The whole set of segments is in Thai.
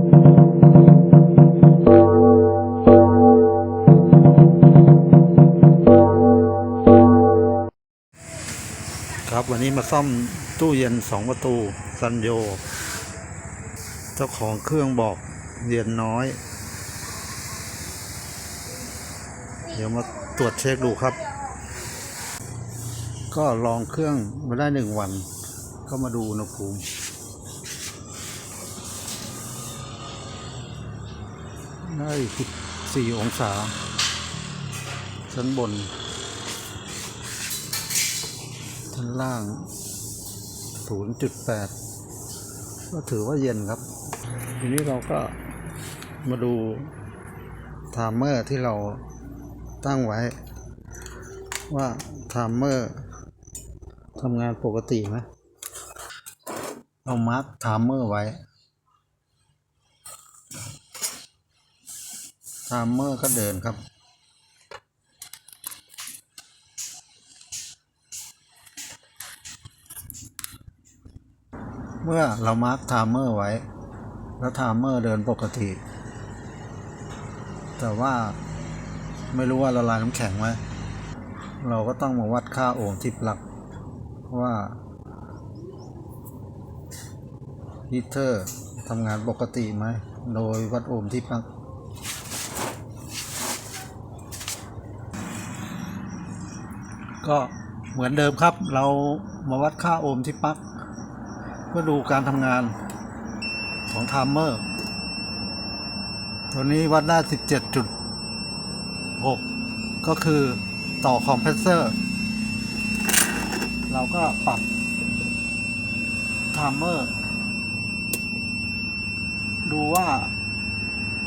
ครับวันนี้มาซ่อมตู้เย็นสองประตูซันโย เจ้าของเครื่องบอกเย็นน้อย เดี๋ยวมาตรวจเช็คดูครับ ก็ลองเครื่องมาได้หนึ่งวัน ก็มาดูอุณหภูมิ ได้14องศา ชั้นบน ชั้นล่าง 0.8 ก็ถือว่าเย็นครับ ทีนี้เราก็มาดูไทม์เมอร์ที่เราตั้งไว้ ว่าไทม์เมอร์ทำงานปกติไหมเรามาร์คไทม์เมอร์ไว้ ไทม์เมอร์ก็เดินครับ เมื่อเรามาร์คไทม์เมอร์ไว้ แล้วไทม์เมอร์เดินปกติ แต่ว่าไม่รู้ว่าละลายน้ำแข็งไหมเราก็ต้องมาวัดค่าโอห์มที่ปลั๊กว่าฮีเตอร์ทำงานปกติไหม โดยวัดโอห์มที่ปลั๊ก ก็เหมือนเดิมครับ เรามาวัดค่าโอห์มที่ปลั๊กเพื่อดูการทำงานของไทม์เมอร์ ตัวนี้วัดได้ 17.6 ก็คือต่อคอมเพรสเซอร์ เราก็ปรับไทม์เมอร์ ดูว่า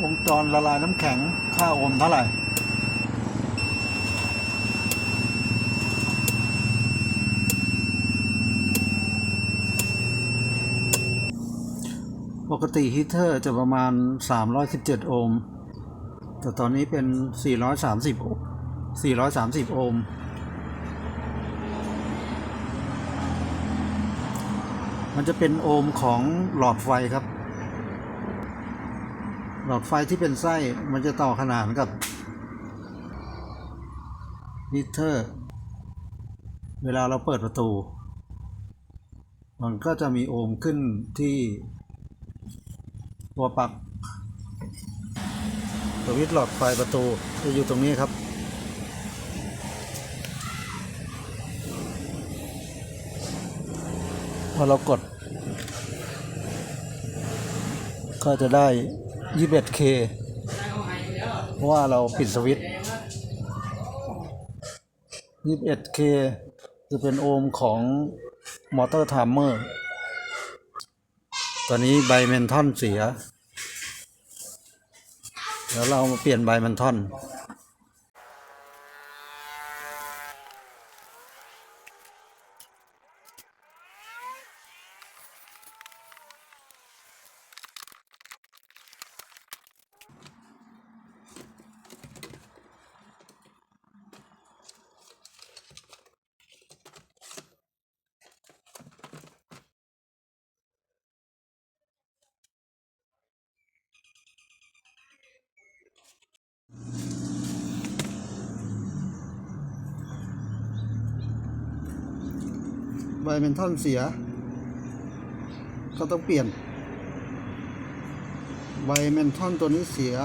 วงจรละลายน้ำแข็งค่าโอห์มเท่าไหร่ ปกติฮีเตอร์จะประมาณ 317 โอห์ม แต่ตอนนี้เป็น 430โอห์ม430 โอห์ม มันจะเป็นโอห์มของหลอดไฟครับ หลอดไฟที่เป็นไส้มันจะต่อขนานกับฮีเตอร์ เวลาเราเปิดประตู มันก็จะมีโอห์มขึ้นที่ ตัวปักสวิตช์หลอดไฟประตูจะอยู่ตรงนี้ครับ พอเรากด ก็จะได้ 21K เพราะว่าเราปิดสวิตช์ 21K จะเป็นโอห์มของมอเตอร์ไทม์เมอร์ อนนี้ใบเมนทอนเสีย เดี๋ยวเรามาเปลี่ยนใบเมนทอน ใบเมนทอนเสีย ก็ต้องเปลี่ยนใบเมนทอนตัวนี้เสีย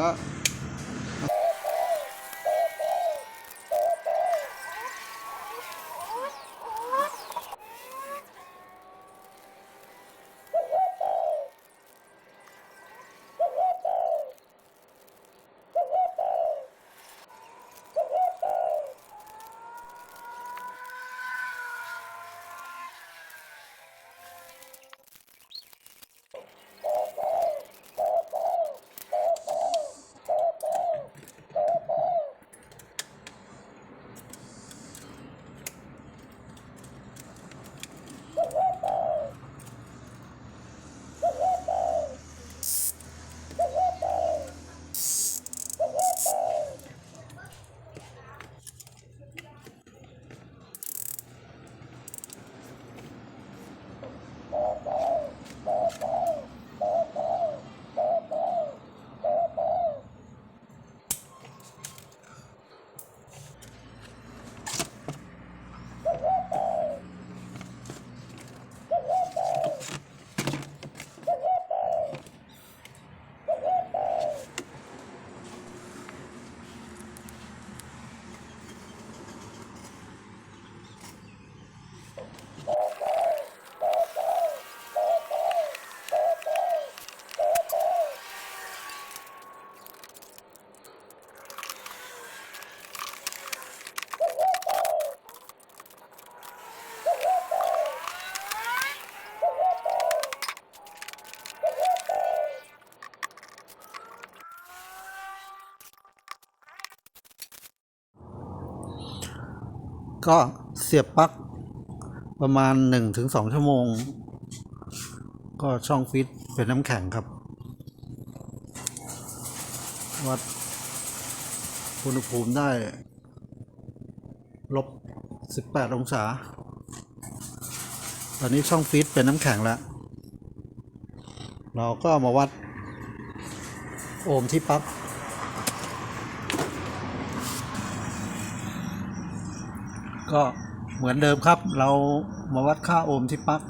ก็เสียบปลั๊กประมาณหนึ่งถึงสองชั่วโมง ก็ช่องฟิตเป็นน้ำแข็งครับ วัดอุณหภูมิได้ ลบ 18 องศา ตอนนี้ช่องฟิตเป็นน้ำแข็งแล้ว เราก็มาวัดโอห์มที่ปลั๊ก ก็เหมือนเดิมครับ เรามาวัดค่าโอห์มที่ปลั๊ก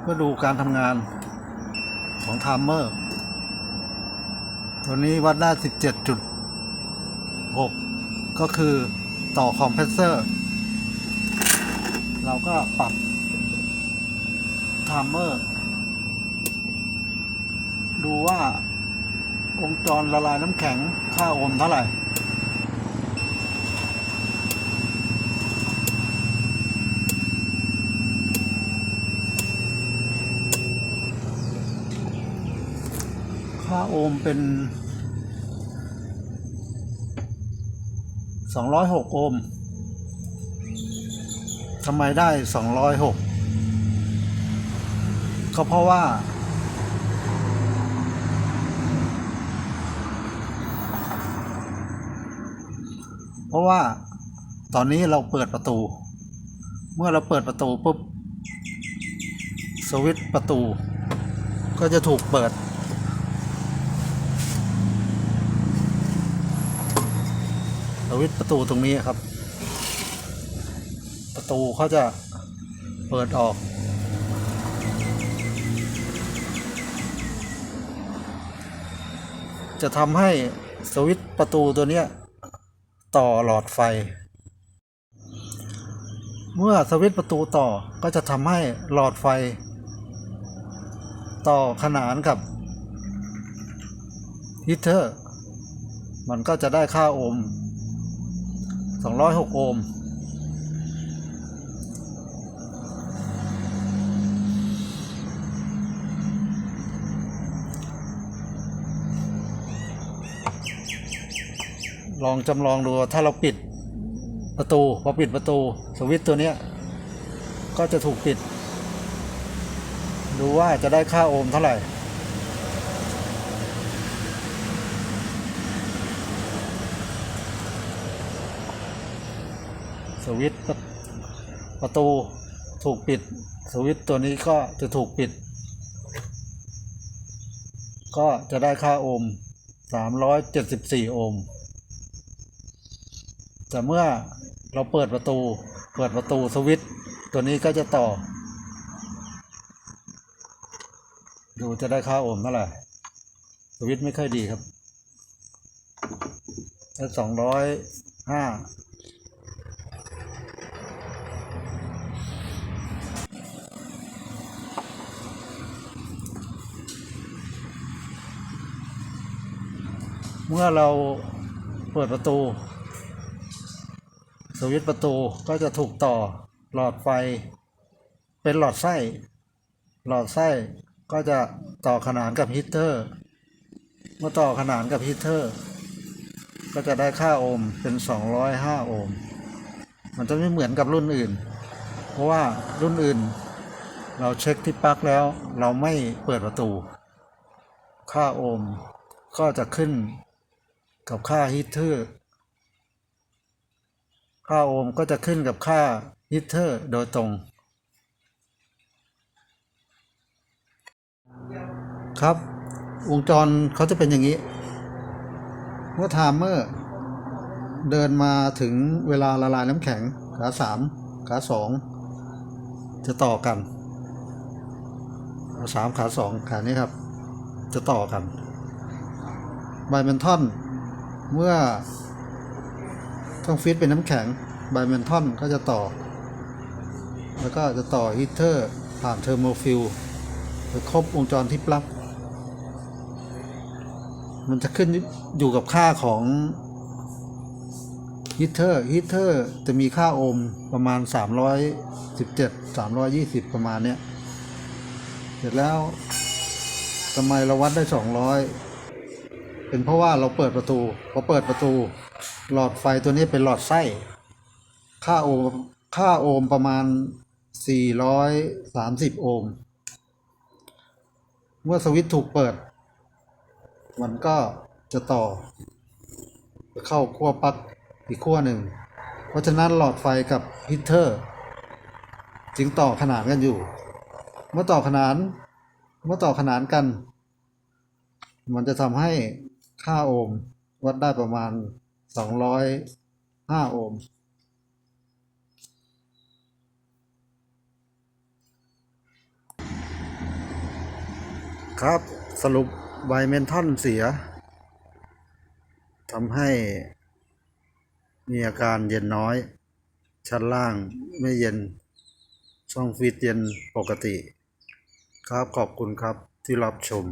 เพื่อดูการทำงานของไทม์เมอร์ตัวนี้วัดได้ 17.6 ก็คือต่อคอมเพรสเซอร์ เราก็ปรับไทม์เมอร์ดูว่าวงจรละลายน้ำแข็งค่าโอห์มเท่าไหร่ ค่าโอห์มเป็น206โอห์มทำไมได้206ก็เพราะว่า เพราะว่าตอนนี้เราเปิดประตู เมื่อเราเปิดประตูปุ๊บสวิตช์ประตู ก็จะถูกเปิด วิตประตูตรงนี้ครับ ประตูเขาจะเปิดออก จะทำให้สวิตประตูตัวเนี้ยต่อหลอดไฟ เมื่อสวิตประตูต่อก็จะทำให้หลอดไฟ ต่อขนานกับฮีตเตอร์ มันก็จะได้ค่าโอห์ม 206โอห์มลองจำลองดูถ้าเราปิดประตูพอปิดประตูสวิตช์ตัวเนี้ยก็จะถูกปิด ดูว่าจะได้ค่าโอห์มเท่าไหร่ สวิตช์ประตูถูกปิดสวิตช์ตัวนี้ก็จะถูกปิด ก็จะได้ค่าโอห์ม374 โอห์มแต่เมื่อเราเปิดประตูเปิดประตูสวิตช์ตัวนี้ก็จะต่อ ดูจะได้ค่าโอห์มเท่าไหร่สวิตช์ไม่ค่อยดีครับได้สองร้อยห้า เมื่อเราเปิดประตู สวิตช์ประตูก็จะถูกต่อหลอดไฟ เป็นหลอดไส้ หลอดไส้ก็จะต่อขนานกับฮีตเตอร์ เมื่อต่อขนานกับฮีตเตอร์ ก็จะได้ค่าโอห์มเป็น 205 โอห์ม มันจะไม่เหมือนกับรุ่นอื่น เพราะว่ารุ่นอื่น เราเช็คที่ปลั๊กแล้ว เราไม่เปิดประตู ค่าโอห์มก็จะขึ้น กับค่าฮีเตอร์ ค่าโอห์มก็จะขึ้นกับค่าฮีเตอร์โดยตรง ครับ วงจรเขาจะเป็นอย่างนี้ เมื่อไทม์เมอร์เดินมาถึงเวลาละลายน้ำแข็งขาสามขาสองจะต่อกันขาสามขาสองขานี้ครับ จะต่อกันไบเมนทอน เมื่อต้องฟีดเป็นน้ำแข็งไบเมนทอนก็จะต่อ แล้วก็จะต่อฮีเตอร์ผ่านเทอร์โมฟิลไปครบวงจรที่ปลั๊กมันจะขึ้นอยู่กับค่าของฮีเตอร์ฮีเตอร์จะมีค่าโอห์มประมาณ 317 320 ประมาณเนี้ย เสร็จแล้วทำไมเราวัดได้ 200 เป็นเพราะว่าเราเปิดประตูพอเปิดประตู หลอดไฟตัวนี้เป็นหลอดไส้ค่าโอห์มค่าโอห์มประมาณ 430 โอห์มเมื่อสวิตช์ถูกเปิด มันก็จะต่อ เข้าขั้วปลั๊กอีกขั้วหนึ่ง เพราะฉะนั้นหลอดไฟกับฮีเตอร์ จึงต่อขนานกันอยู่ เมื่อต่อขนาน เมื่อต่อขนานกัน มันจะทำให้ ค่าโอห์มวัดได้ประมาณ 205 โอห์มครับสรุปไวเมนทอนเสียทำให้มีอาการเย็นน้อย ชั้นล่างไม่เย็น ช่องฟีดเย็นปกติ ครับขอบคุณครับที่รับชม